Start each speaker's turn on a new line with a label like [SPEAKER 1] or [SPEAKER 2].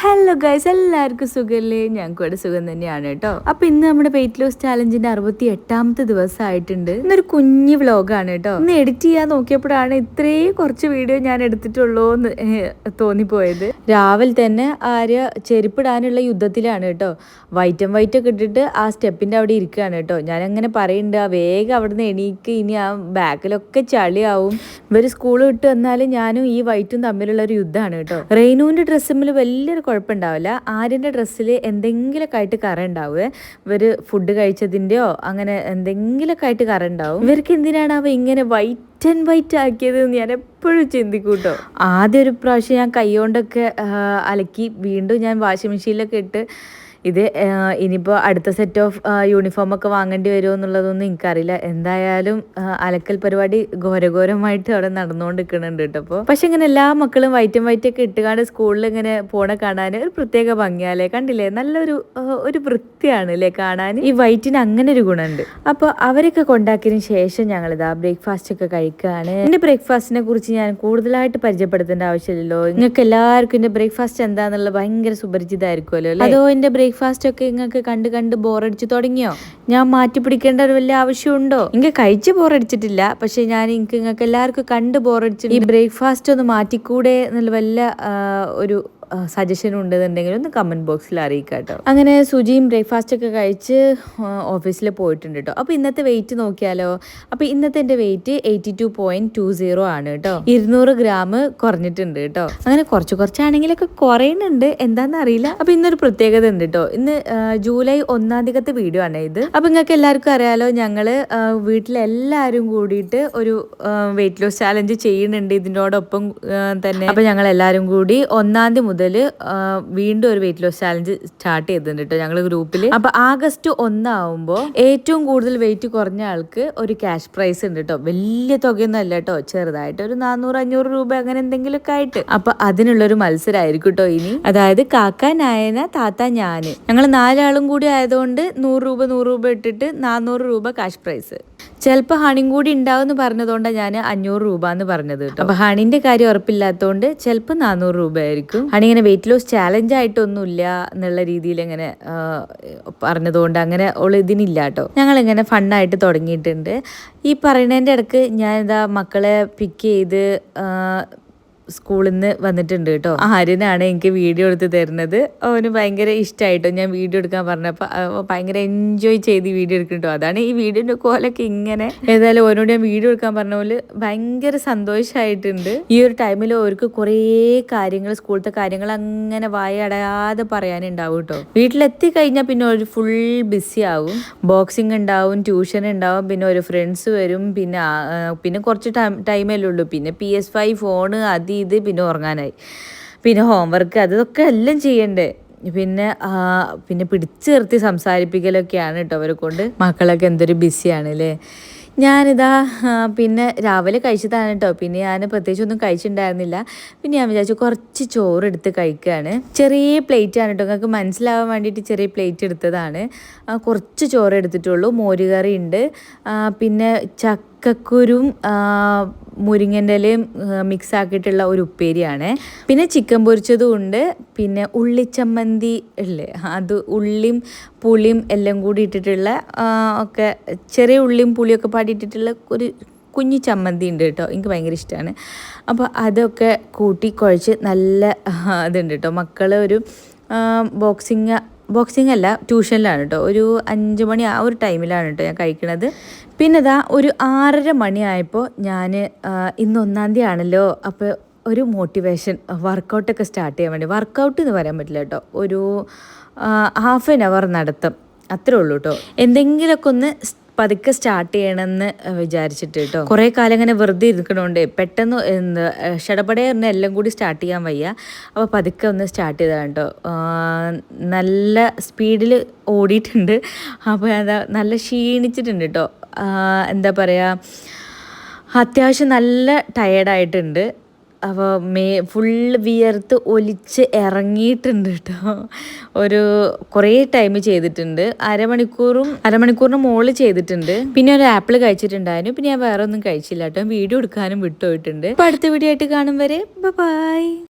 [SPEAKER 1] Hello guys എല്ലാവർക്കും സുഖമല്ലേ ഞങ്ങൾക്ക് ഇവിടെ സുഖം തന്നെയാണ് കേട്ടോ. അപ്പൊ ഇന്ന് നമ്മുടെ വെയിറ്റ് ലോസ് ചാലഞ്ചിന്റെ അറുപത്തി എട്ടാമത്തെ ദിവസമായിട്ടുണ്ട്. ഇന്നൊരു കുഞ്ഞു വ്ലോഗാണ് കേട്ടോ. ഇന്ന് എഡിറ്റ് ചെയ്യാൻ നോക്കിയപ്പോഴാണ് ഇത്രയും കുറച്ച് വീഡിയോ ഞാൻ എടുത്തിട്ടുള്ളൂ എന്ന് തോന്നിപ്പോയത്. രാവിലെ തന്നെ ആര്യ ചെരുപ്പിടാനുള്ള യുദ്ധത്തിലാണ് കേട്ടോ. വൈറ്റം വൈറ്റ് ഒക്കെ ഇട്ടിട്ട് ആ സ്റ്റെപ്പിന്റെ അവിടെ ഇരിക്കുകയാണ് കേട്ടോ. ഞാൻ അങ്ങനെ പറയുന്നുണ്ട് ആ വേഗം അവിടുന്ന് എണീക്ക് ഇനി ആ ബാക്കിലൊക്കെ ചളിയാവും. ഇവർ സ്കൂൾ വിട്ട് വന്നാലും ഞാനും ഈ വൈറ്റും തമ്മിലുള്ള ഒരു യുദ്ധമാണ് കേട്ടോ. റെയിനുവിന്റെ ഡ്രസ്സിൽ വലിയൊരു കുഴപ്പമുണ്ടാവില്ല. ആര്യന്റെ ഡ്രസ്സിൽ എന്തെങ്കിലുമൊക്കെ ആയിട്ട് കറ ഉണ്ടാവുക ഇവർ ഫുഡ് കഴിച്ചതിന്റെയോ അങ്ങനെ എന്തെങ്കിലുമൊക്കെ ആയിട്ട് കറ ഉണ്ടാവും. ഇവർക്ക് എന്തിനാണ് അവ ഇങ്ങനെ വൈറ്റ് ആൻഡ് വൈറ്റ് ആക്കിയത് ഞാൻ എപ്പോഴും ചിന്തിക്കൂട്ടോ കേട്ടോ. ആദ്യം ഒരു പ്രാവശ്യം ഞാൻ കൈകൊണ്ടൊക്കെ കൊണ്ടൊക്കെ അലക്കി വീണ്ടും ഞാൻ വാഷിംഗ് മെഷീനിലൊക്കെ ഇട്ട് ഇത് ഇനിയിപ്പോൾ അടുത്ത സെറ്റ് ഓഫ് യൂണിഫോം ഒക്കെ വാങ്ങേണ്ടി വരുമോ എന്നുള്ളതൊന്നും എനിക്കറിയില്ല. എന്തായാലും അലക്കൽ പരിപാടി ഘോരഘോരമായിട്ട് അവിടെ നടന്നുകൊണ്ട് നിൽക്കുന്നുണ്ട് കേട്ടോ അപ്പോൾ പക്ഷെ ഇങ്ങനെ എല്ലാ മക്കളും വൈറ്റും വൈറ്റ് ഒക്കെ ഇട്ടുകാണ്ട് സ്കൂളിൽ ഇങ്ങനെ പോണ കാണാൻ ഒരു പ്രത്യേക ഭംഗിയാലേ കണ്ടില്ലേ? നല്ലൊരു ഒരു വൃത്തിയാണ് അല്ലേ കാണാൻ? ഈ വൈറ്റിന് അങ്ങനെ ഒരു ഗുണമുണ്ട്. അപ്പോൾ അവരൊക്കെ കൊണ്ടാക്കിയതിന് ശേഷം ഞങ്ങളിതാ ബ്രേക്ക്ഫാസ്റ്റ് ഒക്കെ കഴിക്കുകയാണ് എന്റെ ബ്രേക്ക്ഫാസ്റ്റിനെ കുറിച്ച് ഞാൻ കൂടുതലായിട്ട് പരിചയപ്പെടുത്തേണ്ട ആവശ്യമില്ലല്ലോ. നിങ്ങൾക്ക് എല്ലാവർക്കും എന്റെ ബ്രേക്ക്ഫാസ്റ്റ് എന്താണെന്നുള്ള ഭയങ്കര സുപരിചിതമായിരിക്കുമല്ലോ അതോ എന്റെ ബ്രേക്ക്ഫാസ്റ്റ് ഒക്കെ നിങ്ങൾക്ക് കണ്ട് കണ്ട് ബോറടിച്ച് തുടങ്ങിയോ? ഞാൻ മാറ്റി പിടിക്കേണ്ട ഒരു വലിയ ആവശ്യമുണ്ടോ? ഇങ്ങനെ കഴിച്ച് ബോറടിച്ചിട്ടില്ല പക്ഷെ ഞാൻ എനിക്ക് നിങ്ങൾക്ക് എല്ലാവർക്കും കണ്ട് ബോറടിച്ചിട്ട് ഈ ബ്രേക്ക്ഫാസ്റ്റ് ഒന്ന് മാറ്റിക്കൂടെ എന്നുള്ള വല്ല ഒരു സജഷൻ ഉണ്ടെന്നുണ്ടെങ്കിൽ ഒന്ന് കമന്റ് ബോക്സിൽ അറിയിക്കുക കേട്ടോ അങ്ങനെ സുജിയും ബ്രേക്ക്ഫാസ്റ്റ് ഒക്കെ കഴിച്ച് ഓഫീസിൽ പോയിട്ടുണ്ട് കേട്ടോ അപ്പോൾ ഇന്നത്തെ വെയിറ്റ് നോക്കിയാലോ? അപ്പോൾ ഇന്നത്തെ എന്റെ weight eighty two point two zero ആണ് കേട്ടോ ഇരുന്നൂറ് ഗ്രാം കുറഞ്ഞിട്ടുണ്ട് കേട്ടോ അങ്ങനെ കുറച്ച് കുറച്ചാണെങ്കിലൊക്കെ കുറയുന്നുണ്ട്. എന്താണെന്ന് അറിയില്ല. അപ്പോൾ ഇന്നൊരു പ്രത്യേകത ഉണ്ട് കേട്ടോ ഇന്ന് ജൂലൈ ഒന്നാം തീയതി വീഡിയോ ആണ് ഇത്. അപ്പോൾ നിങ്ങൾക്ക് എല്ലാവർക്കും അറിയാലോ ഞങ്ങൾ വീട്ടിലെല്ലാവരും കൂടിയിട്ട് ഒരു വെയിറ്റ് ലോസ് ചാലഞ്ച് ചെയ്യുന്നുണ്ട് ഇതിനോടൊപ്പം തന്നെ. അപ്പോൾ ഞങ്ങൾ എല്ലാവരും കൂടി ഒന്നാം തീയതി മുതൽ വീണ്ടും ഒരു വെയിറ്റ് ലോസ് ചാലഞ്ച് സ്റ്റാർട്ട് ചെയ്തിട്ടുണ്ട് കേട്ടോ ഞങ്ങൾ ഗ്രൂപ്പിൽ അപ്പോൾ ആഗസ്റ്റ് ഒന്നാവുമ്പോൾ ഏറ്റവും കൂടുതൽ വെയിറ്റ് കുറഞ്ഞ ആൾക്ക് ഒരു ക്യാഷ് പ്രൈസ് ഉണ്ട് കേട്ടോ വലിയ തുകയൊന്നും അല്ല കേട്ടോ ചെറുതായിട്ട് ഒരു നാനൂറ് അഞ്ഞൂറ് രൂപ അങ്ങനെ എന്തെങ്കിലുമൊക്കെ ആയിട്ട്. അപ്പൊ അതിനുള്ളൊരു മത്സരമായിരിക്കും കേട്ടോ ഇനി. അതായത് കാക്ക നായന താത്ത ഞാൻ. ഞങ്ങൾ നാലാളും കൂടി ആയതുകൊണ്ട് നൂറ് രൂപ നൂറ് രൂപ ഇട്ടിട്ട് നാനൂറ് രൂപ ക്യാഷ് പ്രൈസ് ചിലപ്പോൾ ഹണിയും കൂടി ഉണ്ടാവും എന്ന് പറഞ്ഞതുകൊണ്ടാണ് ഞാൻ അഞ്ഞൂറ് രൂപ എന്ന് പറഞ്ഞത് കേട്ടോ. അപ്പൊ ഹണിന്റെ കാര്യം ഉറപ്പില്ലാത്തതുകൊണ്ട് ചിലപ്പോൾ നാനൂറ് രൂപ ആയിരിക്കും ഹണി ഇങ്ങനെ വെയിറ്റ് ലോസ് ചാലഞ്ച് ആയിട്ടൊന്നുമില്ല എന്നുള്ള രീതിയിൽ ഇങ്ങനെ പറഞ്ഞതുകൊണ്ട് അങ്ങനെ ഉള്ള ഇതിനില്ല കേട്ടോ. ഞങ്ങൾ ഇങ്ങനെ ഫണ്ണായിട്ട് തുടങ്ങിയിട്ടുണ്ട്. ഈ പറയുന്നതിന്റെ ഇടയ്ക്ക് ഞാൻ ഇതാ മക്കളെ പിക്ക് ചെയ്ത് സ്കൂളിൽ നിന്ന് വന്നിട്ടുണ്ട് കേട്ടോ. ആര്യനാണ് എനിക്ക് വീഡിയോ എടുത്ത് തരുന്നത്. അവന് ഭയങ്കര ഇഷ്ടമായിട്ടോ ഞാൻ വീഡിയോ എടുക്കാൻ പറഞ്ഞപ്പോൾ ഭയങ്കര എൻജോയ് ചെയ്ത് വീഡിയോ എടുക്കുന്നുണ്ടോ? അതാണ് ഈ വീഡിയോന്റെ കോലൊക്കെ ഇങ്ങനെ. ഏതായാലും ഓനോട് ഞാൻ വീഡിയോ എടുക്കാൻ പറഞ്ഞ പോലെ ഭയങ്കര സന്തോഷമായിട്ടുണ്ട് ഈ ഒരു ടൈമിൽ അവർക്ക് കുറേ കാര്യങ്ങൾ സ്കൂളത്തെ കാര്യങ്ങൾ അങ്ങനെ വായടയാതെ പറയാനുണ്ടാവും കേട്ടോ. വീട്ടിലെത്തി കഴിഞ്ഞാൽ പിന്നെ ഒരു ഫുൾ ബിസി ആവും. ബോക്സിംഗ് ഉണ്ടാവും ട്യൂഷൻ ഉണ്ടാവും പിന്നെ ഒരു ഫ്രണ്ട്സ് വരും പിന്നെ പിന്നെ കുറച്ച് ടൈം ടൈമല്ലേ ഉള്ളൂ. പിന്നെ പി എസ് ഫൈവ് ഫോണ് അത് ഇത് പിന്നെ ഉറങ്ങാനായി. പിന്നെ ഹോംവർക്ക് അതൊക്കെ എല്ലാം ചെയ്യണ്ടേ. പിന്നെ പിന്നെ പിടിച്ചു നിർത്തി സംസാരിപ്പിക്കലൊക്കെയാണ് കേട്ടോ അവരെ കൊണ്ട്. മക്കളൊക്കെ എന്തൊരു ബിസിയാണ് അല്ലേ ഞാനിതാ പിന്നെ രാവിലെ കഴിച്ചതാണ് കേട്ടോ പിന്നെ ഞാൻ പ്രത്യേകിച്ച് ഒന്നും കഴിച്ചിട്ടുണ്ടായിരുന്നില്ല പിന്നെ ഞാൻ വിചാരിച്ചു കുറച്ച് ചോറ് എടുത്ത് കഴിക്കുകയാണ് ചെറിയ പ്ലേറ്റ് ആണ് കേട്ടോ നിങ്ങൾക്ക് മനസ്സിലാവാൻ വേണ്ടിയിട്ട് ചെറിയ പ്ലേറ്റ് എടുത്തതാണ്. കുറച്ച് ചോറ് എടുത്തിട്ടുള്ളൂ മോരുകറി ഉണ്ട് പിന്നെ ചക്കക്കുരും മുരിങ്ങന്റെ ഇലയും മിക്സ് ആക്കിയിട്ടുള്ള ഒരു ഉപ്പേരിയാണ്. പിന്നെ ചിക്കൻ പൊരിച്ചതും ഉണ്ട്. പിന്നെ ഉള്ളിച്ചമ്മന്തി ഇല്ലേ? അത് ഉള്ളിയും പുളിയും എല്ലാം കൂടി ഇട്ടിട്ടുള്ള ഒക്കെ ചെറിയ ഉള്ളിയും പുളിയൊക്കെ പാടിയിട്ടിട്ടുള്ള ഒരു കുഞ്ഞു ചമ്മന്തി ഉണ്ട് കേട്ടോ. എനിക്ക് ഭയങ്കര ഇഷ്ടമാണ്. അപ്പോൾ അതൊക്കെ കൂട്ടി കുഴച്ച് നല്ല ഇതുണ്ട് കേട്ടോ. മക്കളെ ഒരു ബോക്സിങ് ബോക്സിംഗ് അല്ല ട്യൂഷനിലാണ് കേട്ടോ ഒരു അഞ്ച് മണി ആ ഒരു ടൈമിലാണ് കേട്ടോ ഞാൻ കഴിക്കണത്. പിന്നെ ഇതാ ഒരു ആറര മണിയായപ്പോൾ ഞാൻ ഇന്ന് ഒന്നാം തീയതി ആണല്ലോ അപ്പോൾ ഒരു മോട്ടിവേഷൻ വർക്കൗട്ടൊക്കെ സ്റ്റാർട്ട് ചെയ്യാൻ വേണ്ടി. വർക്കൗട്ട് എന്ന് പറയാൻ പറ്റില്ല കേട്ടോ ഒരു ഹാഫ് ആൻ അവർ നടത്തും. അത്രേ ഉള്ളൂ കേട്ടോ എന്തെങ്കിലുമൊക്കെ ഒന്ന് പതുക്കെ സ്റ്റാർട്ട് ചെയ്യണമെന്ന് വിചാരിച്ചിട്ട് കേട്ടോ കുറേ കാലം ഇങ്ങനെ വെറുതെ ഇരിക്കണോണ്ട് പെട്ടെന്ന് എന്താ ഷടപടേ പറഞ്ഞ എല്ലാം കൂടി സ്റ്റാർട്ട് ചെയ്യാൻ വയ്യ. അപ്പോൾ പതുക്കെ ഒന്ന് സ്റ്റാർട്ട് ചെയ്തതാണ് കേട്ടോ നല്ല സ്പീഡിൽ ഓടിയിട്ടുണ്ട്. അപ്പോൾ എന്താ നല്ല ക്ഷീണിച്ചിട്ടുണ്ട് കേട്ടോ എന്താ പറയുക അത്യാവശ്യം നല്ല ടയേർഡായിട്ടുണ്ട് അപ്പോൾ മേ ഫുള്ള് വിയർത്ത് ഒലിച്ച് ഇറങ്ങിയിട്ടുണ്ട് കേട്ടോ ഒരു കുറേ ടൈം ചെയ്തിട്ടുണ്ട്. അരമണിക്കൂറും അരമണിക്കൂറിന് മുകളിൽ ചെയ്തിട്ടുണ്ട്. പിന്നെ ഒരു ആപ്പിൾ കഴിച്ചിട്ടുണ്ടായിരുന്നു. പിന്നെ ഞാൻ വേറെ ഒന്നും കഴിച്ചില്ല കേട്ടോ വീഡിയോ എടുക്കാനും വിട്ടുപോയിട്ടുണ്ട് അപ്പോൾ അടുത്ത വീഡിയോ ആയിട്ട് കാണും വരെ. ബൈ